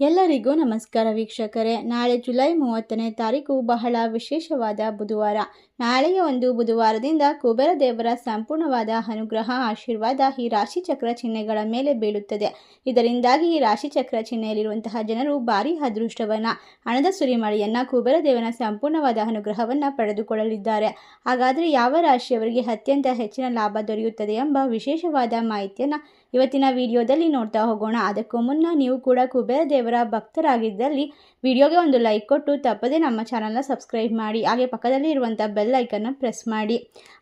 ಎಲ್ಲರಿಗೂ ನಮಸ್ಕಾರ ವೀಕ್ಷಕರೇ. ನಾಳೆ ಜುಲೈ ಮೂವತ್ತನೇ ತಾರೀಕು ಬಹಳ ವಿಶೇಷವಾದ ಬುಧವಾರ. ನಾಳೆಯ ಒಂದು ಬುಧವಾರದಿಂದ ಕುಬೇರ ದೇವರ ಸಂಪೂರ್ಣವಾದ ಅನುಗ್ರಹ, ಆಶೀರ್ವಾದ ಈ ರಾಶಿ ಚಕ್ರ ಚಿಹ್ನೆಗಳ ಮೇಲೆ ಬೀಳುತ್ತದೆ. ಇದರಿಂದಾಗಿ ಈ ರಾಶಿ ಚಕ್ರ ಚಿಹ್ನೆಯಲ್ಲಿರುವಂತಹ ಜನರು ಭಾರಿ ಅದೃಷ್ಟವನ್ನು, ಹಣದ ಸುರಿಮಳೆಯನ್ನು, ಕುಬೇರ ದೇವನ ಸಂಪೂರ್ಣವಾದ ಅನುಗ್ರಹವನ್ನು ಪಡೆದುಕೊಳ್ಳಲಿದ್ದಾರೆ. ಹಾಗಾದರೆ ಯಾವ ರಾಶಿಯವರಿಗೆ ಅತ್ಯಂತ ಹೆಚ್ಚಿನ ಲಾಭ ದೊರೆಯುತ್ತದೆ ಎಂಬ ವಿಶೇಷವಾದ ಮಾಹಿತಿಯನ್ನು ಇವತ್ತಿನ ವಿಡಿಯೋದಲ್ಲಿ ನೋಡ್ತಾ ಹೋಗೋಣ. ಅದಕ್ಕೂ ಮುನ್ನ ನೀವು ಕೂಡ ಕುಬೇರ ದೇವರ ಭಕ್ತರಾಗಿದ್ದಲ್ಲಿ ವಿಡಿಯೋಗೆ ಒಂದು ಲೈಕ್ ಕೊಟ್ಟು ತಪ್ಪದೇ ನಮ್ಮ ಚಾನಲ್ನ ಸಬ್ಸ್ಕ್ರೈಬ್ ಮಾಡಿ, ಹಾಗೆ ಪಕ್ಕದಲ್ಲಿ ಇರುವಂಥ ಬೆಲ್ ಐಕನ್ನ ಪ್ರೆಸ್ ಮಾಡಿ.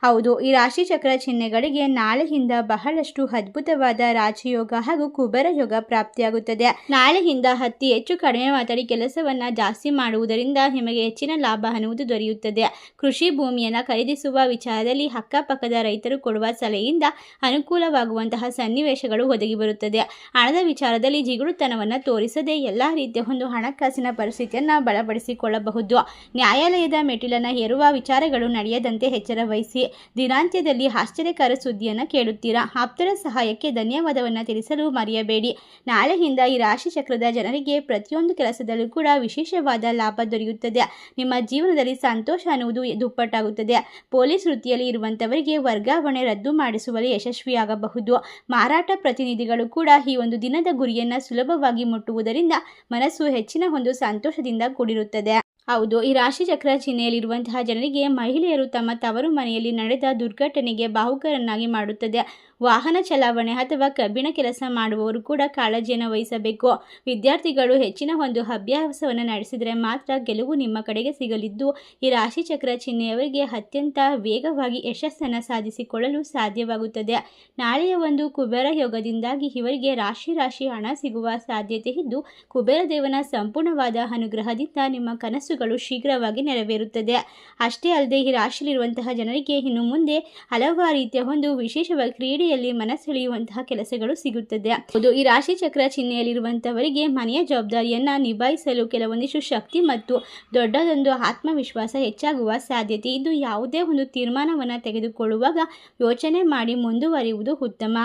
ಹೌದು, ಈ ರಾಶಿ ಚಕ್ರ ಚಿಹ್ನೆಗಳಿಗೆ ನಾಳೆಯಿಂದ ಬಹಳಷ್ಟು ಅದ್ಭುತವಾದ ರಾಜಯೋಗ ಹಾಗೂ ಕುಬೇರ ಯೋಗ ಪ್ರಾಪ್ತಿಯಾಗುತ್ತದೆ. ನಾಳೆಯಿಂದ ಅತಿ ಹೆಚ್ಚು ಕಡಿಮೆ ಮಾತಾಡಿ ಕೆಲಸವನ್ನ ಜಾಸ್ತಿ ಮಾಡುವುದರಿಂದ ನಿಮಗೆ ಹೆಚ್ಚಿನ ಲಾಭ ಅನ್ನುವುದು ದೊರೆಯುತ್ತದೆ. ಕೃಷಿ ಭೂಮಿಯನ್ನು ಖರೀದಿಸುವ ವಿಚಾರದಲ್ಲಿ ಅಕ್ಕಪಕ್ಕದ ರೈತರು ಕೊಡುವ ಸಲಹೆಯಿಂದ ಅನುಕೂಲವಾಗುವಂತಹ ಸನ್ನಿವೇಶಗಳು ಒದಗಿ ಬರುತ್ತದೆ. ಹಣದ ವಿಚಾರದಲ್ಲಿ ಜಿಗುಳುತನವನ್ನು ತೋರಿಸದೆ ಎಲ್ಲ ರೀತಿಯ ಒಂದು ಹಣಕಾಸಿನ ಪರಿಸ್ಥಿತಿಯನ್ನು ಬಲಪಡಿಸಿಕೊಳ್ಳಬಹುದು. ನ್ಯಾಯಾಲಯದ ಮೆಟ್ಟಿಲನ್ನು ಹೇರುವ ವಿಚಾರಗಳು ನಡೆಯದಂತೆ ಎಚ್ಚರ ವಹಿಸಿ ದಿನಾಂತ್ಯದಲ್ಲಿ ಆಶ್ಚರ್ಯಕರ ಸುದ್ದಿಯನ್ನು ಕೇಳುತ್ತೀರಾ? ಆಪ್ತರ ಸಹಾಯಕ್ಕೆ ಧನ್ಯವಾದವನ್ನು ತಿಳಿಸಲು ಮರೆಯಬೇಡಿ. ನಾಳೆಯಿಂದ ಈ ರಾಶಿ ಚಕ್ರದ ಜನರಿಗೆ ಪ್ರತಿಯೊಂದು ಕೆಲಸದಲ್ಲೂ ಕೂಡ ವಿಶೇಷವಾದ ಲಾಭ ದೊರೆಯುತ್ತದೆ. ನಿಮ್ಮ ಜೀವನದಲ್ಲಿ ಸಂತೋಷ ಅನ್ನುವುದು ದುಪ್ಪಟ್ಟಾಗುತ್ತದೆ. ಪೊಲೀಸ್ ವೃತ್ತಿಯಲ್ಲಿ ಇರುವಂತವರಿಗೆ ವರ್ಗಾವಣೆ ರದ್ದು ಮಾಡಿಸುವಲ್ಲಿ ಯಶಸ್ವಿಯಾಗಬಹುದು. ಮಾರಾಟ ಪ್ರತಿನಿಧಿಗಳು ಕೂಡ ಈ ಒಂದು ದಿನದ ಗುರಿಯನ್ನು ಸುಲಭವಾಗಿ ಮುಟ್ಟುವುದರಿಂದ ಮನಸ್ಸು ಹೆಚ್ಚಿನ ಒಂದು ಸಂತೋಷದಿಂದ ಕೂಡಿರುತ್ತದೆ. ಹೌದು, ಈ ರಾಶಿ ಚಕ್ರ ಚಿಹ್ನೆಯಲ್ಲಿರುವಂತಹ ಜನರಿಗೆ ಮಹಿಳೆಯರು ತಮ್ಮ ತವರು ಮನೆಯಲ್ಲಿ ನಡೆದ ದುರ್ಘಟನೆಗೆ ಬಾಹುಕರನ್ನಾಗಿ ಮಾಡುತ್ತದೆ. ವಾಹನ ಚಲಾವಣೆ ಅಥವಾ ಕಬ್ಬಿಣ ಕೆಲಸ ಮಾಡುವವರು ಕೂಡ ಕಾಳಜಿಯನ್ನು ವಹಿಸಬೇಕು. ವಿದ್ಯಾರ್ಥಿಗಳು ಹೆಚ್ಚಿನ ಒಂದು ಅಭ್ಯಾಸವನ್ನು ನಡೆಸಿದರೆ ಮಾತ್ರ ಗೆಲುವು ನಿಮ್ಮ ಕಡೆಗೆ ಸಿಗಲಿದ್ದು, ಈ ರಾಶಿ ಚಕ್ರ ಚಿಹ್ನೆಯವರಿಗೆ ಅತ್ಯಂತ ವೇಗವಾಗಿ ಯಶಸ್ಸನ್ನು ಸಾಧಿಸಿಕೊಳ್ಳಲು ಸಾಧ್ಯವಾಗುತ್ತದೆ. ನಾಳೆಯ ಒಂದು ಕುಬೇರ ಯೋಗದಿಂದಾಗಿ ಇವರಿಗೆ ರಾಶಿ ರಾಶಿ ಹಣ ಸಿಗುವ ಸಾಧ್ಯತೆ ಇದ್ದು, ಕುಬೇರ ದೇವನ ಸಂಪೂರ್ಣವಾದ ಅನುಗ್ರಹದಿಂದ ನಿಮ್ಮ ಕನಸುಗಳು ಶೀಘ್ರವಾಗಿ ನೆರವೇರುತ್ತದೆ. ಅಷ್ಟೇ ಅಲ್ಲದೆ ಈ ರಾಶಿಯಲ್ಲಿರುವಂತಹ ಜನರಿಗೆ ಇನ್ನು ಮುಂದೆ ಹಲವಾರು ರೀತಿಯ ಒಂದು ವಿಶೇಷವಾಗಿ ಕ್ರೀಡೆಯ ಮನೆಯಲ್ಲಿ ಮನಸೆಳೆಯುವಂತಹ ಕೆಲಸಗಳು ಸಿಗುತ್ತದೆ. ಹೌದು, ಈ ರಾಶಿ ಚಕ್ರ ಚಿಹ್ನೆಯಲ್ಲಿರುವಂತಹವರಿಗೆ ಮನೆಯ ಜವಾಬ್ದಾರಿಯನ್ನ ನಿಭಾಯಿಸಲು ಕೆಲವೊಂದಿಷ್ಟು ಶಕ್ತಿ ಮತ್ತು ದೊಡ್ಡದೊಂದು ಆತ್ಮವಿಶ್ವಾಸ ಹೆಚ್ಚಾಗುವ ಸಾಧ್ಯತೆ. ಇದು ಯಾವುದೇ ಒಂದು ತೀರ್ಮಾನವನ್ನ ತೆಗೆದುಕೊಳ್ಳುವಾಗ ಯೋಚನೆ ಮಾಡಿ ಮುಂದುವರಿಯುವುದು ಉತ್ತಮ.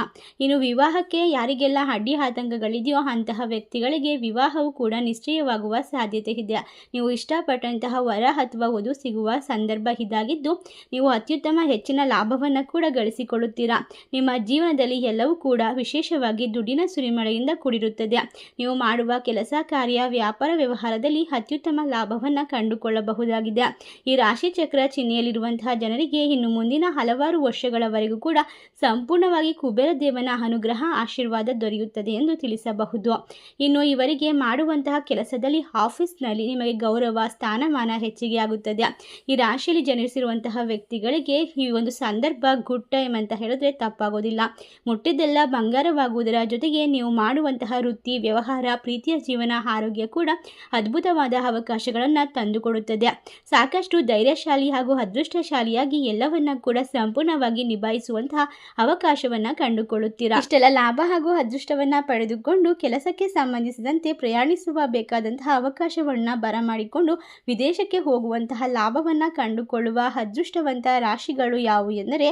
ಇನ್ನು ವಿವಾಹಕ್ಕೆ ಯಾರಿಗೆಲ್ಲ ಅಡ್ಡಿ ಆತಂಕಗಳಿದೆಯೋ ಅಂತಹ ವ್ಯಕ್ತಿಗಳಿಗೆ ವಿವಾಹವು ಕೂಡ ನಿಶ್ಚಯವಾಗುವ ಸಾಧ್ಯತೆ ಇದೆ. ನೀವು ಇಷ್ಟಪಟ್ಟಂತಹ ವರ ಅಥವಾ ವಧು ಸಿಗುವ ಸಂದರ್ಭ ಇದಾಗಿದ್ದು, ನೀವು ಅತ್ಯುತ್ತಮ ಹೆಚ್ಚಿನ ಲಾಭವನ್ನು ಕೂಡ ಗಳಿಸಿಕೊಳ್ಳುತ್ತೀರಾ? ನಿಮ್ಮ ಜೀವನದಲ್ಲಿ ಎಲ್ಲವೂ ಕೂಡ ವಿಶೇಷವಾಗಿ ದುಡ್ಡಿನ ಸುರಿಮಳೆಯಿಂದ ಕೂಡಿರುತ್ತದೆ. ನೀವು ಮಾಡುವ ಕೆಲಸ, ಕಾರ್ಯ, ವ್ಯಾಪಾರ ವ್ಯವಹಾರದಲ್ಲಿ ಅತ್ಯುತ್ತಮ ಲಾಭವನ್ನು ಕಂಡುಕೊಳ್ಳಬಹುದಾಗಿದೆ. ಈ ರಾಶಿ ಚಕ್ರ ಚಿಹ್ನೆಯಲ್ಲಿರುವಂತಹ ಜನರಿಗೆ ಇನ್ನು ಮುಂದಿನ ಹಲವಾರು ವರ್ಷಗಳವರೆಗೂ ಕೂಡ ಸಂಪೂರ್ಣವಾಗಿ ಕುಬೇರ ದೇವನ ಅನುಗ್ರಹ, ಆಶೀರ್ವಾದ ದೊರೆಯುತ್ತದೆ ಎಂದು ತಿಳಿಸಬಹುದು. ಇನ್ನು ಇವರಿಗೆ ಮಾಡುವಂತಹ ಕೆಲಸದಲ್ಲಿ ಆಫೀಸ್ನಲ್ಲಿ ನಿಮಗೆ ಗೌರವ, ಸ್ಥಾನಮಾನ ಹೆಚ್ಚಿಗೆ ಆಗುತ್ತದೆ. ಈ ರಾಶಿಯಲ್ಲಿ ಜನಿಸಿರುವಂತಹ ವ್ಯಕ್ತಿಗಳಿಗೆ ಈ ಒಂದು ಸಂದರ್ಭ ಗುಡ್ ಟೈಮ್ ಅಂತ ಹೇಳಿದ್ರೆ ತಪ್ಪಾಗೋದಿಲ್ಲ ಮುಟ್ಟಿದ್ದೆಲ್ಲ ಬಂಗಾರವಾಗುವುದರ ಜೊತೆಗೆ ನೀವು ಮಾಡುವಂತಹ ವೃತ್ತಿ, ವ್ಯವಹಾರ, ಪ್ರೀತಿಯ ಜೀವನ, ಆರೋಗ್ಯ ಕೂಡ ಅದ್ಭುತವಾದ ಅವಕಾಶಗಳನ್ನು ತಂದುಕೊಡುತ್ತದೆ. ಸಾಕಷ್ಟು ಧೈರ್ಯಶಾಲಿ ಹಾಗೂ ಅದೃಷ್ಟಶಾಲಿಯಾಗಿ ಎಲ್ಲವನ್ನ ಕೂಡ ಸಂಪೂರ್ಣವಾಗಿ ನಿಭಾಯಿಸುವಂತಹ ಅವಕಾಶವನ್ನ ಕಂಡುಕೊಳ್ಳುತ್ತೀರಾ? ಇಷ್ಟೆಲ್ಲ ಲಾಭ ಹಾಗೂ ಅದೃಷ್ಟವನ್ನ ಪಡೆದುಕೊಂಡು ಕೆಲಸಕ್ಕೆ ಸಂಬಂಧಿಸಿದಂತೆ ಪ್ರಯಾಣಿಸುವ ಬೇಕಾದಂತಹ ಅವಕಾಶವನ್ನ ಬರಮಾಡಿಕೊಂಡು ವಿದೇಶಕ್ಕೆ ಹೋಗುವಂತಹ ಲಾಭವನ್ನ ಕಂಡುಕೊಳ್ಳುವ ಅದೃಷ್ಟವಂತ ರಾಶಿಗಳು ಯಾವುವು ಎಂದರೆ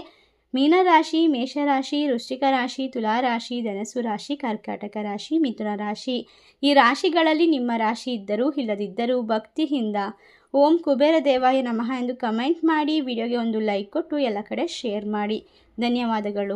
ಮೀನರಾಶಿ, ಮೇಷರಾಶಿ, ವೃಶ್ಚಿಕ ರಾಶಿ ತುಲಾರಾಶಿ ಧನಸು ರಾಶಿ, ಕರ್ಕಾಟಕ ರಾಶಿ, ಮಿಥುನ ರಾಶಿ. ಈ ರಾಶಿಗಳಲ್ಲಿ ನಿಮ್ಮ ರಾಶಿ ಇದ್ದರೂ ಇಲ್ಲದಿದ್ದರೂ ಭಕ್ತಿಯಿಂದ ಓಂ ಕುಬೇರ ದೇವಾಯ ನಮಃ ಎಂದು ಕಮೆಂಟ್ ಮಾಡಿ, ವಿಡಿಯೋಗೆ ಒಂದು ಲೈಕ್ ಕೊಟ್ಟು ಎಲ್ಲ ಕಡೆ ಶೇರ್ ಮಾಡಿ. ಧನ್ಯವಾದಗಳು.